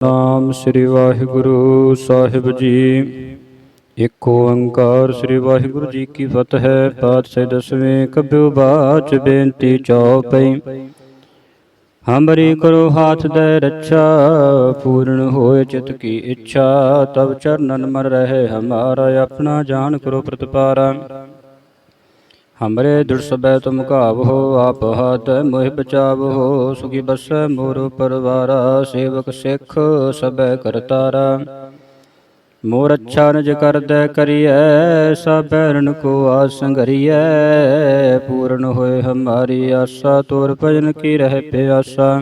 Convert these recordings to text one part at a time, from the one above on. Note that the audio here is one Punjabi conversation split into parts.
ਨਾਮ ਸ੍ਰੀ ਵਾਹਿਗੁਰੂ ਸਾਹਿਬ ਜੀ। ਇੱਕ ਓੰਕਾਰ ਸ੍ਰੀ ਵਾਹਿਗੁਰੂ ਜੀ ਕੀ ਫਤਿਹ, ਪਾਤਸ਼ਾਹ ਦਸਵੇਂ ਕਬਿਉ ਬਾਚ ਬੇਨਤੀ ਚਉਪਈ ਹਮਰੀ ਕਰੋ ਹਾਥ ਦੇ ਰੱਛਾ, ਪੂਰਨ ਹੋਏ ਚਿਤ ਕੀ ਇੱਛਾ ਤਬ ਚਰਨਨ ਮਨ ਰਹੇ, ਹਮਾਰਾ ਆਪਣਾ ਜਾਨ ਕਰੋ ਪ੍ਰਤਪਾਰਾ। ਹਮਰੇ ਦ੍ਰਿੜ ਸਬੈ ਤੁਮ ਘਾਵੋ ਆਪ ਹਾਥ ਮੋਹਿ ਬਚਾਵੋ ਸੁਖੀ ਬਸੈ ਮੋਰ ਪਰਵਾਰਾ, ਸੇਵਕ ਸਿੱਖ ਸਬੈ ਕਰਤਾਰਾ ਮੋਰ ਅੱਛਾ ਨਜ ਕਰਦੈ ਕਰੀਐ ਰਣ ਕੋ ਆਸ ਪੂਰਨ ਹੋਏ ਹਮਾਰੀ ਆਸਾ, ਤੋਰ ਭਜਨ ਕੀ ਰਹਿ ਪਿਆਸਾ।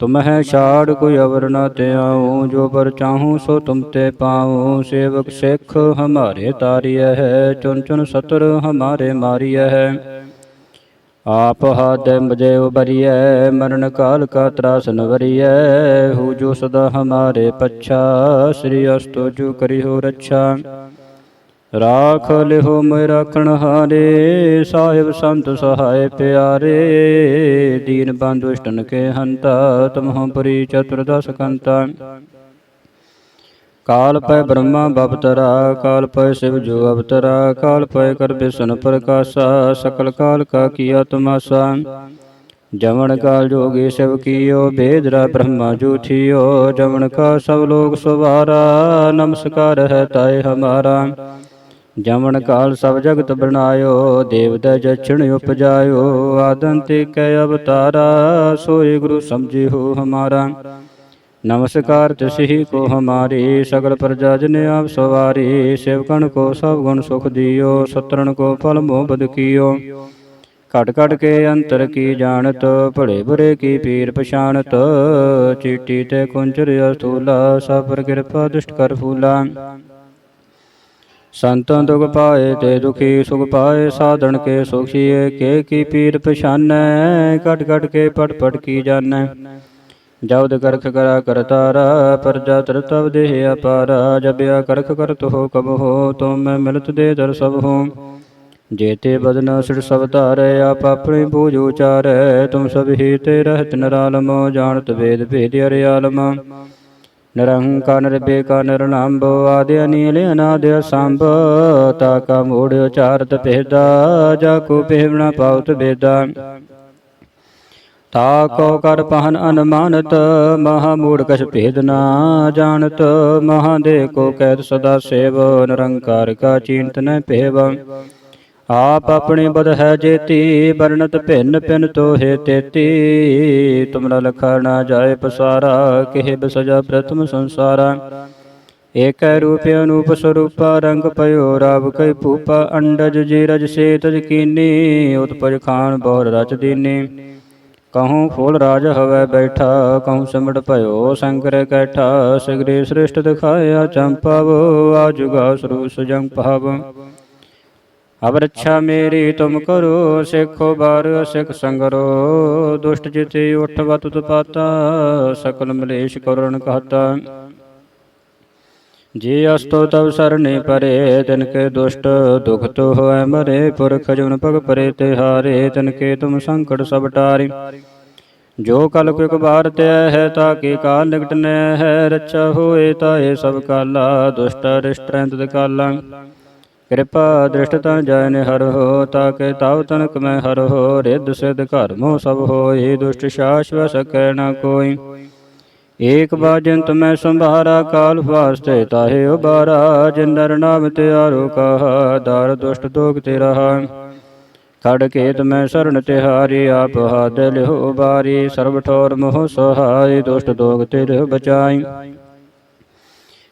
ਤੁਮਹਿ ਛਾੜ ਕੋਈ ਅਵਰ ਨਾ ਤਿਆਉ ਜੋ ਪਰ ਚਾਹੂੰ ਸੋ ਤੁਮ ਤੇ ਪਾਉ। ਸੇਵਕ ਸਿੱਖ ਹਮਾਰੇ ਤਾਰੀਐ ਹੈ ਚੁਨ ਚੁਨ ਸਤਰ ਹਮਾਰੇ ਮਾਰੀਐ ਹੈ। ਆਪ ਹਾਦ ਮਜੇ ਉਬਰੀਐ ਮਰਨ ਕਾਲ ਕਾ ਤਰਾਸ ਨਵਰੀਐ ਹੂ ਜੋ ਸਦਾ ਹਮਾਰੇ ਪੱਛਾ, ਸ੍ਰੀ ਅਸਤੋ ਜੂ ਕਰੀ ਹੋ ਰੱਛਾ। ਰਾਖ ਲਿਹੋ ਮੈਂ ਰਾਖਣ ਹਾਰੇ ਸਾਹਿਬ ਸੰਤ ਸਹਾਇ ਪਿਆਰੇ। ਦੀਨ ਬੰਧੁ ਇਸ਼ਟਨ ਕੇ ਹੰਤਾ, ਤਮਹੁ ਪਰੀ ਚਤੁਰਦਸ ਕੰਤਾ। ਕਾਲ ਪੈ ਬ੍ਰਹਮਾ ਬਪਤਰਾ, ਕਾਲ ਪੈ ਸਿਵ ਜੋ ਅਵਤਰਾ, ਕਾਲ ਪੈ ਕਰ ਬਿਸ਼ਨ ਪ੍ਰਕਾਸ਼ਾ, ਸਕਲ ਕਾਲ ਕਾ ਕੀਆ ਤਮਾਸਾ। ਜਮਨ ਕਾਲ ਜੋਗੀ ਸਿਵ ਕੀਓ ਬੇਦਰਾ ਬ੍ਰਹਮਾ ਜੂਠਿਓ ਜਮਨ ਕਾ ਸਭ ਲੋਕ ਸੁਵਾਰਾ, ਨਮਸਕਾਰ ਹੈ ਤਾਏ ਹਮਾਰਾ। ਜਮਨ ਕਾਲ ਸਭ ਜਗਤ ਬਣਾਇਓ, ਦੇਵ ਜਛਣ ਉਪਜਾਇਓ। ਆਦੰਤੇ ਕੈ ਅਵਤਾਰਾ, ਸੋਏ ਗੁਰੂ ਸਮਝੀ ਹੋ ਹਮਾਰਾ। ਨਮਸਕਾਰ ਤਿਸਹੀ ਕੋ ਹਮਾਰੀ, ਸਗਲ ਪ੍ਰਜਾ ਜਨ ਆਪ ਸਵਾਰੀ। ਸੇਵਕਨ ਕੋ ਸਭ ਗੁਣ ਸੁਖ ਦਿਓ, ਸਤਰਣ ਕੋ ਫਲ ਮੋਹ ਬਦ ਕੀਓ। ਘਟ ਘਟ ਕੇ ਅੰਤਰ ਕੀ ਜਾਣਤ ਭੜੇ ਬੁਰੇ ਕੀ ਪੀਰ ਪਛਾਣਤ। ਚੀਟੀ ਤੇ ਕੁੰਚਰ ਅਸਤੂਲਾ ਸਭ ਪਰ ਕਿਰਪਾ ਦੁਸ਼ਟ ਕਰ ਫੂਲਾ। ਸੰਤਨ ਦੁਖ ਪਾਏ ਤੇ ਦੁਖੀ ਸੁਖ ਪਾਏ ਸਾਧਨ ਕੇ ਸੁਖੀਏ ਕੇ ਕੀ ਪੀਰ ਪਛਾਨੈ, ਘਟ ਘਟ ਕੇ ਪਟ ਪਟ ਕੀ ਜਾਣੈ। ਜਬਦ ਕਰਖ ਕਰਾ ਕਰਤਾਰਾ ਪਰਜਾ ਤਰ ਤਬ ਦੇਹ ਅਪਾਰਾ ਜਬਿਆ ਕਰਖ ਕਰਤ ਹੋ ਕਬ ਹੋ ਤੁਮ ਮਿਲਤ ਦੇ ਦਰ ਸਭ ਹੋ ਜੇਤੇ ਬਦਨ ਸਿਰ ਸਭ ਧਾਰੈ, ਆਪ ਆਪਣੀ ਬੂਝ ਉਚਾਰੈ, ਤੁਮ ਸਭ ਹੀ ਤੇ ਰਹਿਤ ਨਰਾਲਮ, ਜਾਣਤ ਵੇਦ ਭੇਦ ਅਰਿਆਲਮ। ਨਿਰੰਕਾਰ ਨਿਰਬੇਕਾ ਨਿਰਨਾਮ ਆਦਿ ਅਨੀਲ ਅਨਾਦ ਸੰਭ ਤਾ ਕਾ ਮੂੜ ਉਚਾਰਤ ਭੇਦਾ, ਜਾ ਕੋ ਭੇਵਣਾ ਪਾਉਤ ਬੇਦਾ ਤਾ ਕੋ ਕਰ ਪਹਨ ਅਨਮਾਨਤ, ਮਹਾ ਮੂੜ ਕਛ ਭੇਦ ਨਾ ਜਾਣਤ, ਮਹਾ ਦੇ ਕੋ ਕੈਦ ਸਦਾ ਸੇਵ, ਨਿਰੰਕਾਰ ਕਾ ਚਿੰਤ ਨ ਭੇਵ। ਆਪ ਆਪਣੇ ਬਦ ਹੈ ਜੇਤੀ ਵਰਣਤ ਭਿੰਨ ਭਿੰਨ ਤੋਹੇ ਤੇਤੀ। ਤੁਮਰਾ ਲਖਾ ਨਾ ਜਾਏ ਪਸਾਰਾ, ਕਿਹ ਬਸਜਾ ਪ੍ਰਥਮ ਸੰਸਾਰਾ। ਏਕੈ ਰੂਪ ਅਨੂਪ ਸਰੂਪਾ, ਰੰਗ ਪਇਓ ਰਾਵ ਕੈ ਭੂਪਾ। ਅੰਡਜ ਜੀਰਜ ਰਜ ਸੇ ਕੀਨੀ, ਉਤਪਜ ਖਾਨ ਬਹੁਰ ਰਚ ਦੀਨੀ। ਕਹੂੰ ਫੂਲ ਰਾਜ ਹਵੈ ਬੈਠਾ, ਕਹੂੰ ਸਿਮਟ ਭਇਓ ਸ਼ੰਕਰ ਕੈਠਾ। ਸਿਗਰੇ ਸ੍ਰਿਸ਼ਟ ਦਿਖਾਇਆ ਚੰਪਾਵ, ਆਜੁਗਾ ਸਰੂਸ ਜੰਗ ਭਾਵ ਅਬ ਰੱਛਾ ਮੇਰੀ ਤੁਮ ਕਰੋ, ਸਿੱਖੋ ਬਾਰ, ਸਿੱਖ ਸੰਗਰੋ। ਦੁਸ਼ਟ ਜਿਤੇ ਉਠਵਤ ਤੁਪਾਤਾ ਸਕਲ ਮਲੇਸ਼ ਕਰਣ ਕਹਤਾ। ਜੇ ਅਸਤੋ ਤਵ ਸਰਨੇ ਪਰੇ, ਤਿਨ ਕੇ ਦੁਸ਼ਟ ਦੁਖ ਤੋ ਹੋਇ ਮਰੇ। ਪੁਰਖ ਜੁਨ ਭਗ ਪਰੇ ਤੇ ਹਾਰੇ, ਤਿਨ ਕੇ ਤੁਮ ਸੰਕਟ ਸਭ ਟਾਰੇ। ਜੋ ਕਲ ਕੁ ਇੱਕ ਬਾਰ ਤੇ ਹੈ, ਤਾ ਕੀ ਕਾਲ ਨਿਕਟ ਨੈ ਹੈ। ਰੱਛਾ ਹੋਏ ਤਾਏ ਸਭ ਕਾਲਾ, ਦੁਸ਼ਟ ਰਿਸ਼ਟ ਰਹਿੰਦ ਕਾਲਾ ਕਿਰਪਾ ਦ੍ਰਿਸ਼ਟ ਤਾਂ ਜੈ ਨੇ ਹਰ ਹੋ, ਤਾਂ ਕੇ ਤਾਵ ਤਨਕ ਮੈਂ ਹਰ ਹੋ, ਰਿੱਧ ਸਿਧ ਘਰ ਮੋ ਸਭ ਹੋਏ ਦੁਸ਼ਟ ਸ਼ਾਸ਼ਵ ਸਕੈ ਨ ਕੋਈ। ਏਕ ਬਾਜਨ ਤੁਮੈ ਸੰਭਾਰਾ, ਕਾਲ ਵਾਸਤੇ ਤਾਹੇ ਉਬਾਰਾ, ਜਿੰਦਰ ਨਾਮ ਤਿਆਰੋ ਕਹਾ, ਦਰ ਦੁਸ਼ਟ ਦੋਗ ਤੇ ਰਹਾ ਖੜ ਕੇ ਤੁਮੈ ਸਰਣ ਤਿਹਾਰੀ, ਆਪ ਹਾਦ ਲਿਓ ਬਾਰੀ, ਸਰਬ ਠੋਰ ਮੋਹ ਸਹਾਈ, ਦੁਸ਼ਟ ਦੋਗ ਤੇ ਰਹਿ ਬਚਾਈ।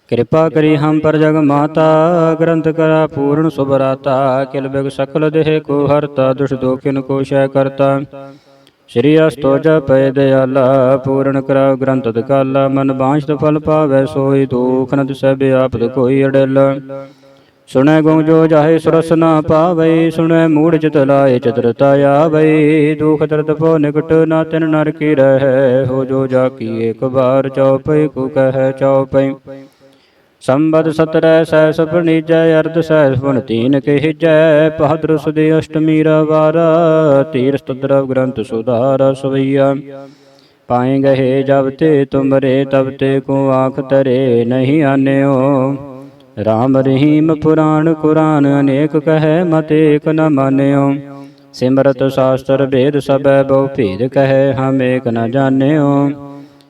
ਕਿਰਪਾ ਕਰੀ ਹਮ ਪਰ ਜਗ ਮਾਤਾ, ਗ੍ਰੰਥ ਕਰਾ ਪੂਰਨ ਸੁਭਰਾਤਾ, ਕਿਲ ਬਿਗ ਸਕਲ ਦੇਹ ਕੋ ਹਰਤਾ, ਦੁਸ਼ ਦੋਖਿਨ ਕੋ ਸ਼ੈ ਕਰਤਾ। ਸ਼੍ਰੀ ਅਸਤੋ ਜਪੈ ਦਿਆਲਾ, ਪੂਰਨ ਕਰਾ ਗ੍ਰੰਥ ਦਕਾਲਾ, ਮਨ ਬਾਂਛਤ ਫਲ ਪਾਵੈ ਸੋਈ ਦੁਖ ਨ ਦਿਸੈ ਬਿਆਪਦ ਕੋਈ ਅੜਲ। ਸੁਣੈ ਗੁਣ ਜੋ ਜਾਹੇ ਸੁਰਸ ਨਾ ਪਾਵੈ, ਸੁਣੈ ਮੂੜ ਚਿਤ ਲਾਏ ਚਤਰਤਾ ਆਵੈ ਦੁਖ ਦਰਦ ਪੋ ਨਿਕਟ ਨਾ ਤਿਨ ਨਰ ਕੀ ਰਹਿ, ਹੋ ਜੋ ਜਾ ਕੀ ਏਕ ਬਾਰ ਚਉਪਈ ਕੋ ਕਹੈ ਚਉਪਈ ਸੰਬਦ ਸਤਰੈ ਸੈਸ ਪਣੀਜੈ ਅਰਧ ਸਹਿ ਸੁਪਣ ਤੀਨ ਕਹਿਜੈ। ਭਾਦਰ ਸੁਦੇ ਅਸ਼ਟਮੀ ਰਵਾਰ ਤੀਰਥ ਦਰਵ ਗ੍ਰੰਥ ਸੁਧਾਰ ਸਵਈਆ। ਪਾਏ ਗਏ ਜਬ ਤੇ ਤੁਮਰੇ, ਤਬ ਤੇ ਕੋ ਆਖ ਤਰੇ ਨਹੀਂ ਆਨਿਓ। ਰਾਮ ਰਹੀਮ ਪੁਰਾਣ ਕੁਰਾਨ, ਅਨੇਕ ਕਹੈ ਮਤ ਏਕ ਨ ਮਾਨਿਓ। ਸਿਮਰਤ ਸ਼ਾਸਤਰ ਵੇਦ ਸਭੈ ਬਹੁ ਭੇਦ ਕਹੈ, ਹਮ ਏਕ ਨ ਜਾਣਿਓ।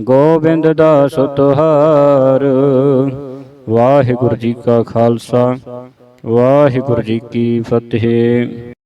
ਗੋਬਿੰਦ ਦਾਸ ਤੁਹਾਰ ਵਾਹਿਗੁਰੂ ਜੀ ਕਾ ਖਾਲਸਾ। ਵਾਹਿਗੁਰੂ ਜੀ ਕੀ ਫਤਿਹ।